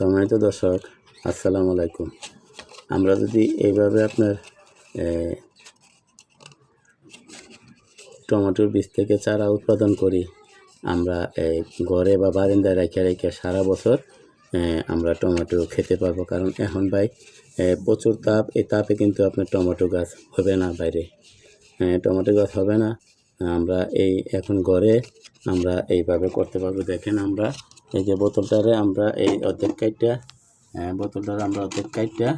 সম্মানিত দর্শক, আসসালামু আলাইকুম। আমরা যদি এইভাবে আপনার টমেটোর বীজ থেকে চারা উৎপাদন করি, আমরা ঘরে বা বারান্দায় রেখে রেখে সারা বছর আমরা টমেটো খেতে পারব। কারণ এখন ভাই প্রচুর তাপ, এই তাপে কিন্তু আপনার টমেটো গাছ হবে না বাইরে। টমেটো গাছ হবে না। আমরা এই এখন ঘরে আমরা এইভাবে করতে পারব। দেখেন আমরা এই যে বোতলটারে আমরা এই অর্ধেক কাইটটা হ্যাঁ বোতলটারে আমরা অর্ধেক কাইটটা,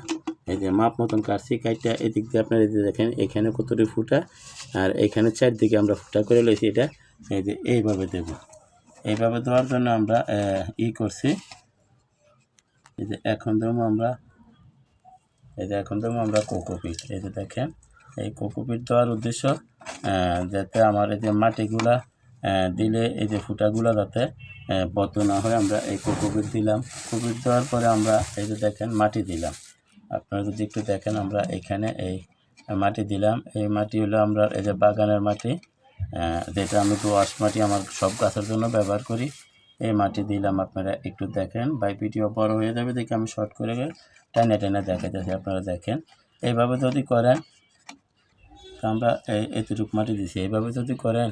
এই যে মাপ মতন কাটছি, কাইটটা এদিক দিয়ে আপনার এই যে দেখেন, এখানে কতটি ফুটা, আর এখানে চারদিকে আমরা ফুটা করে লইছি এটা, এই যে এইভাবে দেব। এইভাবে দেওয়ার জন্য আমরা ই করছি, এই যে এখন দেবো আমরা, এই যে এখন দেবো আমরা কোকোপিট, এই যে দেখেন, এই কোকোপিট দেওয়ার উদ্দেশ্য যাতে আমার এই যে মাটিগুলা দিলে এই যে ফুটাগুলা যাতে বদ্ধ না হয়, আমরা এই কোকোপিট দিলাম। কোকোপিট দেওয়ার পরে আমরা এই যে দেখেন মাটি দিলাম। আপনারা যদি একটু দেখেন, আমরা এখানে এই মাটি দিলাম। এই মাটি হলো আমরা এই যে বাগানের মাটি যেটা আমি দোআঁশ মাটি আমার সব গাছের জন্য ব্যবহার করি। এই মাটি দিলাম, আপনারা একটু দেখেন। বাই ভিডিও বড় হয়ে যাবে দেখে আমি শর্ট করে টেনে টেনে দেখা যাচ্ছে আপনারা দেখেন। এইভাবে যদি করেন তো আমরা এই এতটুকু মাটি দিছি। এইভাবে যদি করেন,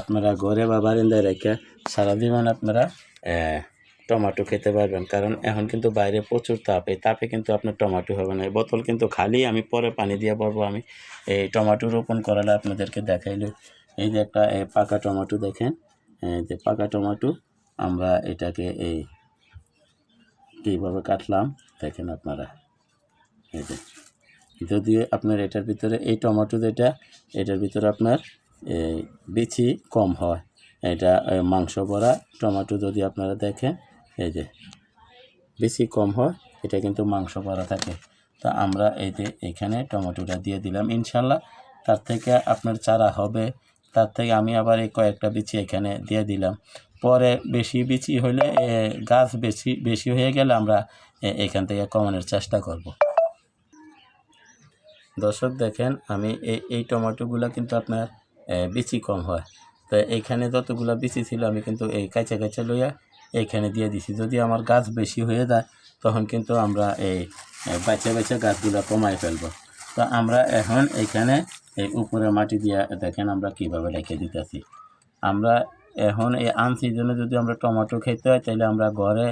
আপনারা ঘরে বা বারিন্দায় রেখে সারা জীবন আপনারা টমাটো খেতে পারবেন। কারণ এখন কিন্তু বাইরে প্রচুর তাপ। এই তাপে কিন্তু আপনার টমাটো হবে না। বোতল কিন্তু খালি আমি পরে পানি দিয়ে পারব আমি। এই টমাটো রোপণ করালে আপনাদেরকে দেখাইলো। এই যে একটা পাকা টমাটো দেখেন। যে পাকা টমাটো, আমরা এটাকে এই, কীভাবে কাটলাম, দেখেন আপনারা। এই যে যদি আপনার এটার ভিতরে এই টমেটো যেটা, এটার ভিতরে আপনার বিচি কম হয়। এটা মাংস ভরা টমেটো যদি আপনারা দেখেন, এই যে বেশি কম হয়, এটা কিন্তু মাংস ভরা থাকে। তা আমরা এই যে এখানে টমেটোটা দিয়ে দিলাম ইনশাল্লাহ তার থেকে আপনার চারা হবে। তার থেকে আমি আবার এই কয়েকটা বিচি এখানে দিয়ে দিলাম। পরে বেশি বিচি হলে গাছ বেশি বেশি হয়ে গেলে আমরা এখান থেকে কমানোর চেষ্টা করব। দর্শক দেখেন, আমি এই এই টমেটোগুলো কিন্তু আপনার বেশি কম হয়। তো এইখানে যতগুলো বেশি ছিল, আমি কিন্তু এই কাঁচা কাঁচা লইয়া এইখানে দিয়ে দিছি। যদি আমার গাছ বেশি হয়ে যায়, তখন কিন্তু আমরা এই বাচ্চা বাচ্চা গাছগুলো কমাই ফেলব। তো আমরা এখন এইখানে এই উপরে মাটি দিয়ে দেখেন আমরা কীভাবে রেখে দিতেছি। আমরা এখন এই আন সিজনে যদি আমরা টমেটো খেতে হয় তাহলে আমরা ঘরে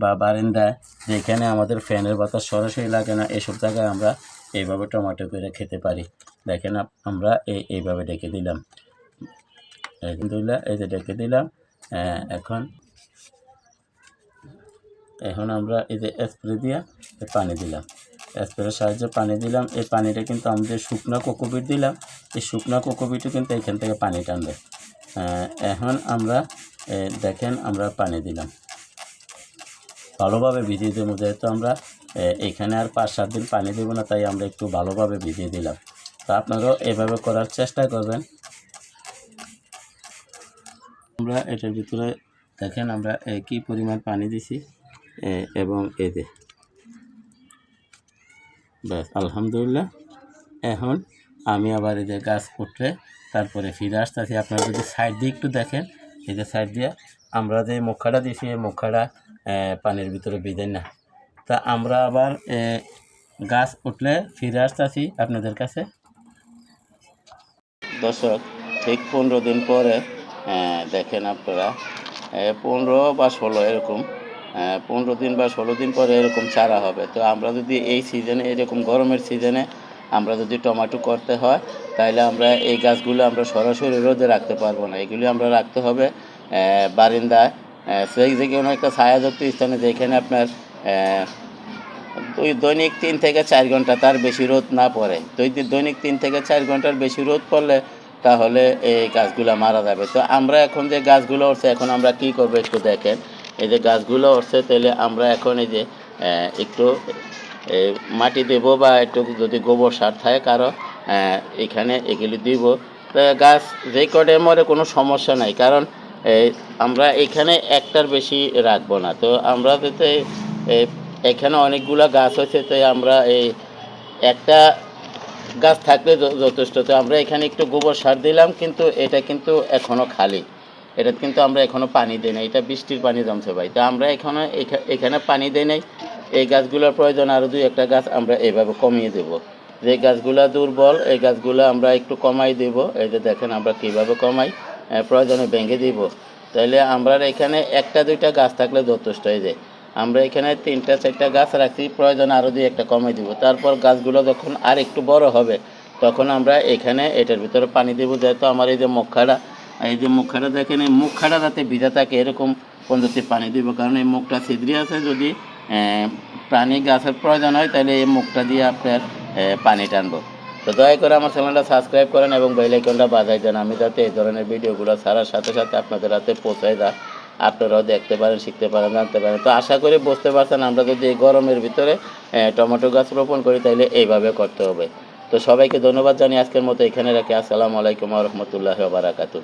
বা বারান্দায় যেখানে আমাদের ফ্যানের বাতাস সরাসরি লাগে না, এসব জায়গায় আমরা এইভাবে টমেটো করে খেতে পারি। দেখেন আমরা এই এইভাবে ডেকে দিলাম। আলহামদুলিল্লাহ এই যে ডেকে দিলাম। এখন এখন আমরা এই যে স্প্রে দিয়ে পানি দিলাম। স্প্রের সাহায্যে পানি দিলাম। এই পানিটা কিন্তু আমাদের শুকনো কোকোপিট দিলাম, এই শুকনো কোকোপিটও কিন্তু এখান থেকে পানি টানবে। এখন আমরা দেখেন আমরা পানি দিলাম। ভালোভাবে ভিজিয়ে দেবো, যেহেতু আমরা এখানে আর পাঁচ সাত দিন পানি দেবো না, তাই আমরা একটু ভালোভাবে ভিজিয়ে দিলাম। তা আপনারাও এভাবে করার চেষ্টা করবেন। আমরা এটার ভিতরে দেখেন আমরা কি পরিমাণ পানি দিছি এবং যে ব্যাস, আলহামদুলিল্লাহ। এখন আমি আবার যে গাছ উঠলে তারপরে ফিরে আসতেছি। আপনারা যদি সাইড দিয়ে একটু দেখেন যে সাইড দিয়ে আমরা যে মুখাটা দিছি, এই মুখাটা পানির ভিতরে ভিজে না তা আমরা আবার গাছ উঠলে ফিরে আসতেছি আপনাদের কাছে। দর্শক, ঠিক পনেরো দিন পরে দেখেন আপনারা পনেরো বা ষোলো এরকম পনেরো দিন বা ষোলো দিন পরে এরকম চারা হবে। তো আমরা যদি এই সিজনে, এরকম গরমের সিজনে আমরা যদি টমেটো করতে হয় তাহলে আমরা এই গাছগুলো আমরা সরাসরি রোদে রাখতে পারব না। এগুলি আমরা রাখতে হবে বারিন্দায়। সেই যে কোনো একটা ছায়াযুক্ত স্থানে যেখানে আপনার ওই দৈনিক তিন থেকে চার ঘণ্টা তার বেশি রোদ না পড়ে। যদি দৈনিক তিন থেকে চার ঘণ্টার বেশি রোদ পড়লে তাহলে এই গাছগুলো মারা যাবে। তো আমরা এখন যে গাছগুলো উঠছে, এখন আমরা কি করব একটু দেখেন। এই যে গাছগুলো উঠছে, তাহলে আমরা এখন এই যে একটু মাটি দেব বা একটু যদি গোবর সার থাকে, কারও এখানে এগুলি দিব। তো গাছ যে কটে মরে কোনো সমস্যা নাই, কারণ আমরা এখানে একটার বেশি রাখব না। তো আমরা যাতে এখানে অনেকগুলো গাছ হয়েছে তাই আমরা এই একটা গাছ থাকলে যথেষ্ট। তো আমরা এখানে একটু গোবর সার দিলাম, কিন্তু এটা কিন্তু এখনও খালি। এটা কিন্তু আমরা এখনও পানি দিই নাই। এটা বৃষ্টির পানি জমছে ভাই। তা আমরা এখানে এখা- এখানে পানি দিই নাই। এই গাছগুলোর প্রয়োজন আরও দুই একটা গাছ আমরা এইভাবে কমিয়ে দেব। যে গাছগুলো দুর্বল, এই গাছগুলো আমরা একটু কমাই দেব। এই যে দেখেন আমরা কীভাবে কমাই প্রয়োজনে ভেঙে দিব। তাহলে আমরা এখানে একটা দুইটা গাছ থাকলে যথেষ্ট। হয়ে যায় আমরা এখানে তিনটা, চারটা গাছ রাখছি, প্রয়োজন আরও দুই একটা কমাই দিব। তারপর গাছগুলো যখন আর একটু বড় হবে, তখন আমরা এখানে এটার ভিতরে পানি দেবো, যেহেতু আমার এই যে মুখাটা এই যে মুখাটা দেখেন, এই মুখাটা যাতে ভিজা থাকে, এরকম পদ্ধতি পানি দিব, কারণ এই মুখটা ছিদ্রি আছে, যদি প্রাণী গাছের প্রয়োজন হয়, তাহলে এই মুখটা দিয়ে আপনার পানি টানবো। তো দয়া করে আমার চ্যানেলটা সাবস্ক্রাইব করেন এবং বেল আইকনটা বাজাই দেন। আমি যাতে এই ধরনের ভিডিওগুলো ছাড়ার সাথে সাথে আপনাদের হাতে পৌঁছায় যায়। আপনারাও দেখতে পারেন, শিখতে পারেন, জানতে পারেন। তো আশা করি বুঝতে পারছেন, আমরা যদি এই গরমের ভিতরে টমেটো গাছ রোপণ করি তাহলে এইভাবে করতে হবে। তো সবাইকে ধন্যবাদ জানিয়ে আজকের মতো এখানে রাখি। আসসালামু আলাইকুম রহমতুল্লাহ বারাকাতু